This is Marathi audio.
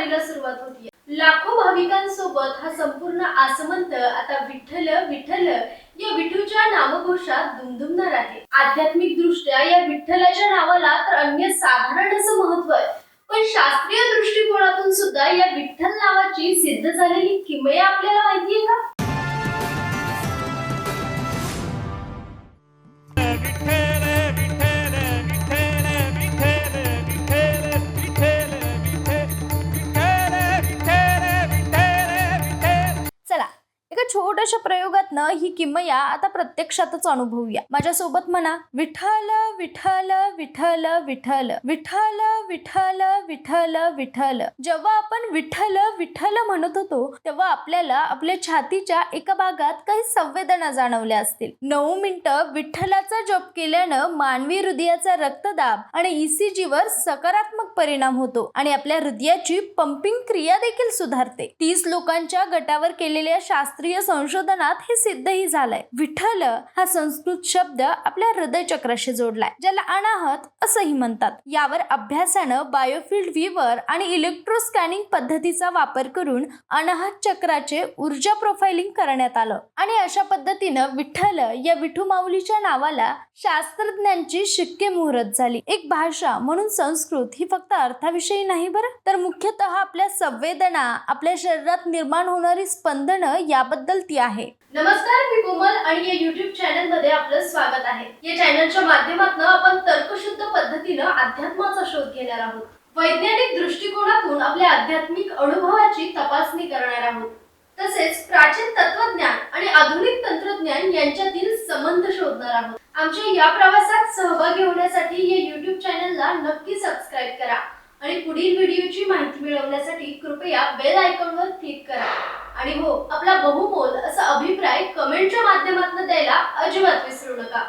वारीला सुरुवात होती लाखो भाविकांसोबत हा संपूर्ण आसमंत आता विठ्ठल विठ्ठल या विठूच्या नामघोषात दुमदुमणार आहे. आध्यात्मिक दृष्ट्या या विठ्ठलाच्या नावाला तर अन्य साधारण असं महत्त्व आहे. पण शास्त्रीय दृष्टिकोनातून सुद्धा या विठ्ठल नावाची सिद्ध झालेली किमया आपल्या छोट्याशा प्रयोगातनं ही किमया आता प्रत्यक्षातच अनुभवूया. माझ्यासोबत म्हणा विठ्ठल विठ्ठल विठ्ठल विठ्ठल विठ्ठल विठ्ठल विठ्ठल विठ्ठल. जेव्हा आपण विठ्ठल विठ्ठल म्हणत होतो तेव्हा आपल्याला आपल्या छातीच्या एका भागात काही संवेदना जाणवल्या असतील. नऊ मिनिटं विठ्ठलाचा जप केल्यानं मानवी हृदयाचा रक्तदाब आणि ईसीजी वर सकारात्मक परिणाम होतो आणि आपल्या हृदयाची पंपिंग क्रिया देखील सुधारते. तीस लोकांच्या गटावर केलेल्या शास्त्रीय संशोधनात हे सिद्धही झालंय. विठ्ठल हा संस्कृत शब्द आपल्या हृदय चक्राशी जोडलाय ज्याला अनाहत असंही म्हणतात. यावर अभ्यासानं बायोफिल्ड व्हीवर आणि इलेक्ट्रो स्कॅनिंग पद्धतीचा वापर करून अनाहत चक्राचे ऊर्जा प्रोफाइलिंग करण्यात आलं. आणि अशा पद्धतीनं विठ्ठल या विठू माऊलीच्या नावाला शास्त्रज्ञांची शिक्के मुहूर्त झाली. एक भाषा म्हणून संस्कृत ही फक्त अर्थाविषयी नाही बरं? तर मुख्यतः आपल्या संवेदना आपल्या शरीरात निर्माण होणारी स्पंदनं याबद्दल ती आहे. नमस्कार मी कोमल आणि या युट्यूब चॅनलमध्ये आपलं स्वागत आहे. या चॅनलच्या माध्यमातून आपण तर्कशुद्ध पद्धतीनं अध्यात्माचा शोध घेणार आहोत. वैज्ञानिक दृष्टिकोनातून आपल्या आध्यात्मिक अनुभवाची तपासणी करणार आहोत. तसेच प्राचीन तत्वज्ञान आणि आधुनिक तंत्रज्ञान यांच्यातील संबंध शोधणार आहोत. आमच्या या प्रवासात सहभागी होण्यासाठी या युट्यूब चॅनलला नक्की सबस्क्राईब करा आणि पुढील व्हिडिओची माहिती मिळवण्यासाठी कृपया बेल आयकॉनवर क्लिक करा. आणि हो आपला बहुमोल असा अभिप्राय कमेंटच्या माध्यमातून द्यायला अजिबात विसरू नका.